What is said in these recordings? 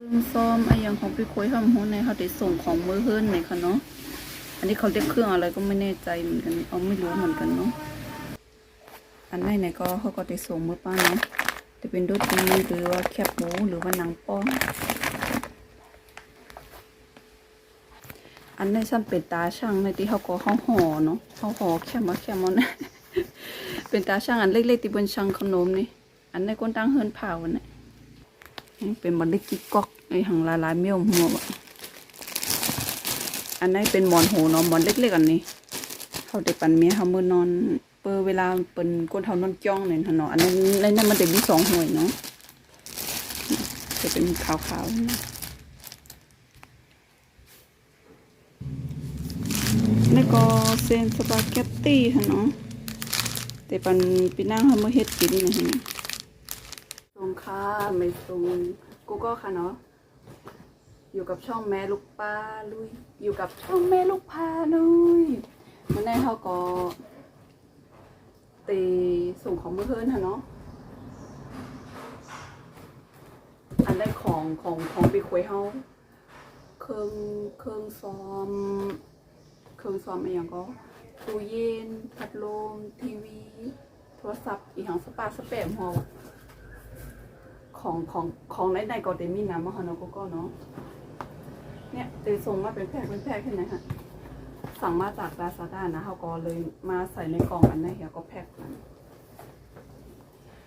ซึ่งซ้อมไอ้ย่างของพี่คุยทำหัวในเขาได้ส่งของมือเฮิรนในค่ะเนาะ อันนี้เขาเรียกเครื่องอะไรก็ไม่แน่ใจเหมือนกัน เอาไม่รู้เหมือนกันเนาะ อันไหนไหนก็เขาก็ได้ส่งมือป้าเนาะจะเป็นดดดีหรือว่าแคบหมูหรือว่าหนังป้องอันนี้ซ้ำเป็นตาช่างในที่เขาก็เขาห่อเนาะเขาห่อแค่มาแค่มานะเป็นตาช่างอันเล็กๆที่บนช่างขนมนี่ อันในก้นตั้งเฮิรนเผาอันนี้นี่ เป็นบันทึกกิ๊กก๊อกไอ้หังลายลายเมี่ยวหัวบะอันนี้เป็นหมอนหูเนหมอนเล็กๆอันนี้เขาเด็กปันเมียเขามือนอนเปิดเวลาเป็นก้นเท่านอนจ้องเนี่ยเนาะอันนั้นในนั้นมันจะมีสองห่วยเนาะจะเป็นขาวๆนะนี่ก็เส้นสปาเกตตี้ค่ะเนาะแต่ปันปีนั่งเขามาเฮ็ดกินนะ ฮะส่งค่ะไม่ส่งกูก็ค่ะเนาะ อยู่กับช่องแม่ลูกป้าลุย อยู่กับช่องแม่ลูกพาลุยมันได้เขาก็ตีส่งของเมื่อคืนค่ะเนาะ อันได้ของของของไปคุยเฮาเครื่องเครื่องซ้อม เครื่องซ้อมอะไรอย่างก็ตู้เย็นพัดลมทีวี โทรศัพท์อีกอย่างสปาสเปมฮอ ของของของในในก็เดมีน้ำมาฮะเนาะก็ก็เนาะเนี่ยเตยส่งมาเป็นแพ็คเป็นแพ็คขึ้นนะฮะสั่งมาจากลาซาด้านะเขาก็เลยมาใส่ในกล่องอันนี้เหี่ยก็แพ็คกัน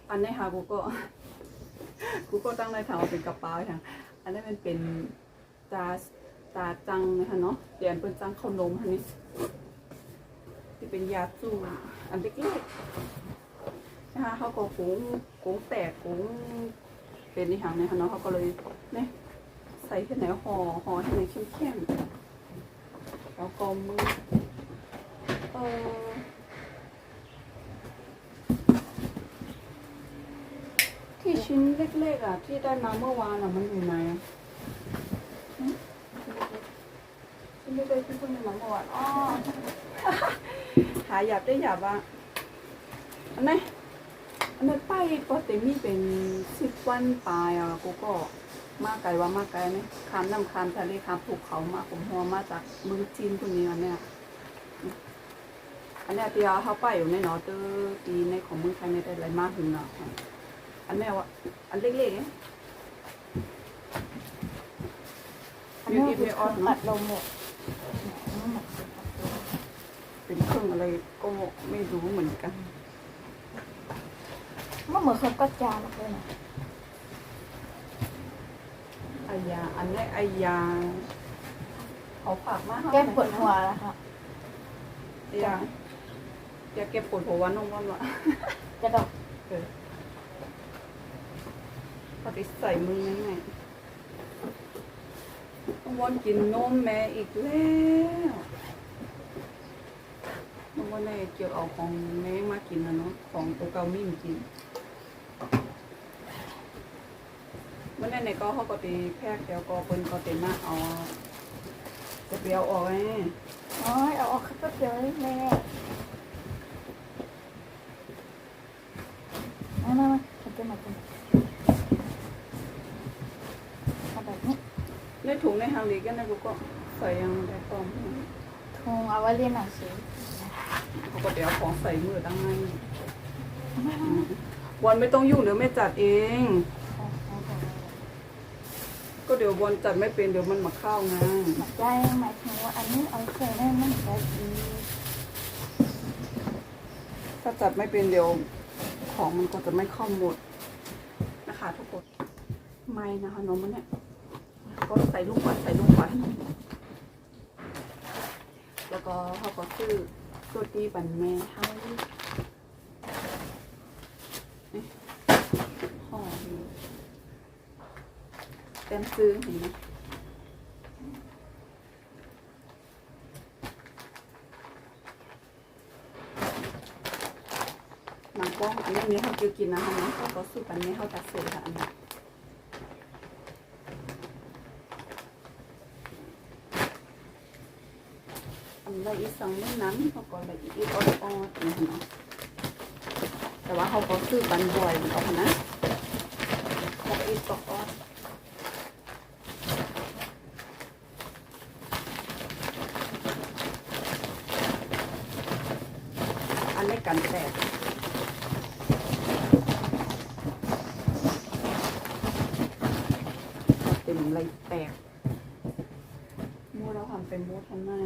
อันนี้ค่ะกูก็กูก็ตั้งในถังเป็นกระเป๋าอย่างอันนี้มันเป็นจาจาจังนะคะเนาะเดี๋ยวอันเป็นจังขนมอันนี้ที่เป็นยาจูอันเล็กๆนะคะเขาก็กุ้งกุ้งแตกกุ้ง เป็นในถังเนี่ยค่ะเนาะเขาก็เลยเนี่ยใส่ที่ไหนห่อห่อที่ไหนเข้มๆแล้วก็มือเออที่ชิ้นเล็กๆอะ ที่ได้มาเมื่อวานอะมันอยู่ไหนอะหึชิ้นเล็กๆที่เพิ่งได้มาเมื่อวานอ๋อหาหยาบได้หยาบอะอันไหน อันนั้นป้ายปกติมีเป็นสิบวันปลายอะกูก็มาไกลว่ามาไกลเนี่ยคามน้ำคามทะเลคามภูเขามาผมหัวมาจากเมืองจีนคนนี้อันเนี้ยอันเนี้ยที่เอาเข้าไปอยู่ในหนอเตอร์ตีในของเมืองไทยในได้หลายมากถึงเนาะอันเนี้ยว่าอันเล็กๆเนี่ยอันนี้คือเครื่องปัดลมเนี่ยเป็นเครื่องอะไรก็ไม่รู้เหมือนกัน มันเหมือนเครื่องกัดจานเลยนะไอยา อันนี้ไอยาเขาฝากมาให้แก้ปวดหัวแล้วค่ะยาอยาเก็บปวดหัวนุ่มวันวะจะดอกเออปฏิใส่มือยังไงต้องวนกินนมแม่อีกแล้วต้องวนในเกี่ยวเอาของแม่มากินนะเนาะของตัวเกามิ่มกิน เมื่ในในก็เขาก็ตีแพกเดี๋ยวก็เป็นก็ตีมาเอาจะเปียวออกไงอ้ยเอาออกแป๊บเดียวแม่มามามาเป็นมาเป็นเอาแบบนี้ในถุงในหางเล็กกันนะกูก็ใส่ยังได้ตอมทงเอาไว้เรียนหนังสือเขาก็เดี๋ยวของใส่มือตั้งให้วันไม่ต้องยุ่งเดี๋ยวแม่จัดเอง ก็เดี๋ยววันจัดไม่เป็นเดี๋ยวมันมาเข้าไงหมักได้หมายถึงว่าอันนี้เอาเคยได้มันได้ดีถ้าจัดไม่เป็นเดี๋ยวของมันก็จะไม่เข้าหมดนะคะ ทุกคนไม่นะคะน้องมันเนี่ยก็ใส่ลูกไว้ใส่ลูกไว้แล้วก็เขาก็ซื้อตัวตีบันแม่ให้นี่ห่ออยู่ เต็มซื้อเห็นไหมหนังกล้องอันนี้เขาเกี่ยวกินนะคะเนาะเขาก็สุกอันนี้เขาตัดเสร็จค่ะอันนี้อันละอีสองเมื่อนั้นเขาก็ละอีออดออดนี่เนาะแต่ว่าเขาก็ซื้อบันบ่อยเหมือนกันนะเขาอีกออด เป็นอะไรแตกมูเราทำเป็นมูทำหน้า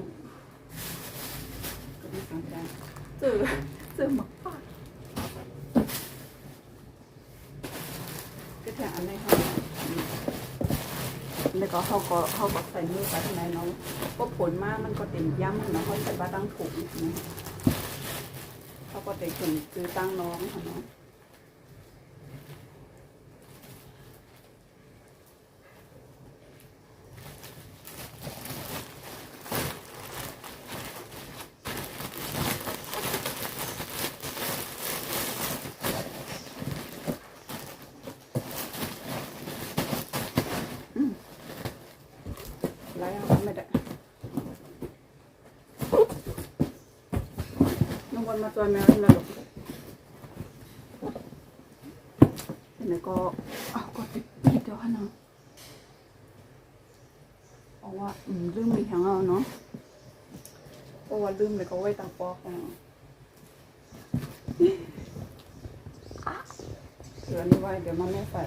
ก็ไม่สนใจเจอเจอหมักปากก็จะอันไหนเขาแล้วก็เขาก็เขาก็ใส่มือไปทางไหนเนาะก็ผลมากมันก็เต็มย่ำเนาะเขาใส่บ้าตั้งถุงนะเขาก็เต็มถุงคือตั้งน้องค่ะเนาะ ไรเอาไม่ได้ น้องวันมาจอยแมวแล้วหรอกไหนก็เอาก็ติดติดเดี๋ยวค่ะเนาะเพราะว่าอืมลืมมีทางเอาเนาะเพราะว่าลืมเลยก็ไว้ตาปอกเนาะเสือนี่ไว้เดี๋ยวมาแม่ใส่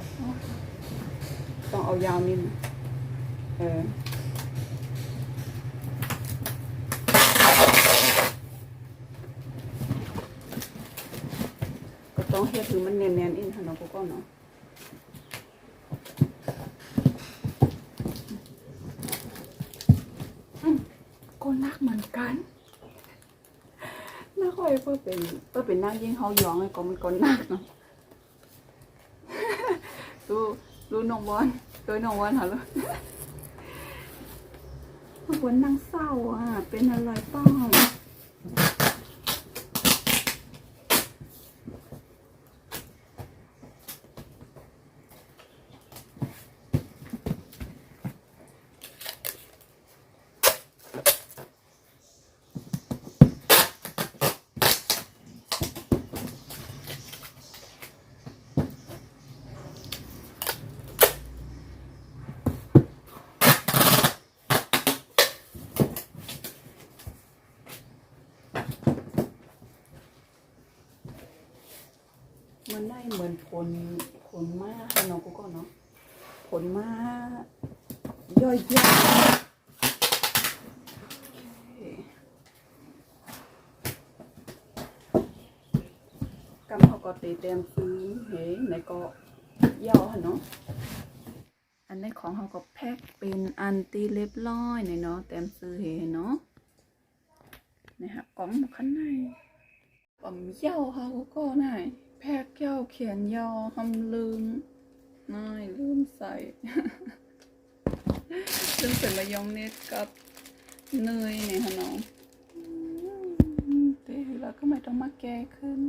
ต้องเอายาวนิดเออ ก็ต้องเฮ็ดให้มันเนียนๆอินค่ะเนาะก็เนาะก็นักเหมือนกันนักคอยเพื่อเป็นเพื่อเป็นนักยิ่งเขายองไอ้ก็มันก็นักเนาะดูดูน้องบอลดูน้องบอลเหรอลูกน้องบอลนั่งเศร้าอะ เป็นอะไรเป้า มันได้เหมือนผลผลมากเนาะกูก็เนาะผลมากย่อยยับกำเขาก็ตีเต็มซื้อเฮ้ไหนก็ย่อเนาะอันนี้ของเขาก็แพ็คเป็นอันตีเรียบร้อยเนยเนาะเต็มซื้อเฮ้เนาะ นี่ฮะกล่องข้างในผมยาค่ะก็ก็นายแพกยาเขียนยาทำลืมนายลืมใส่ลืมใส่มายองเนสกับเนยเนี่ยค่ะน้องแต่แล้วก็ไม่ต้องมาแก้ขึ้น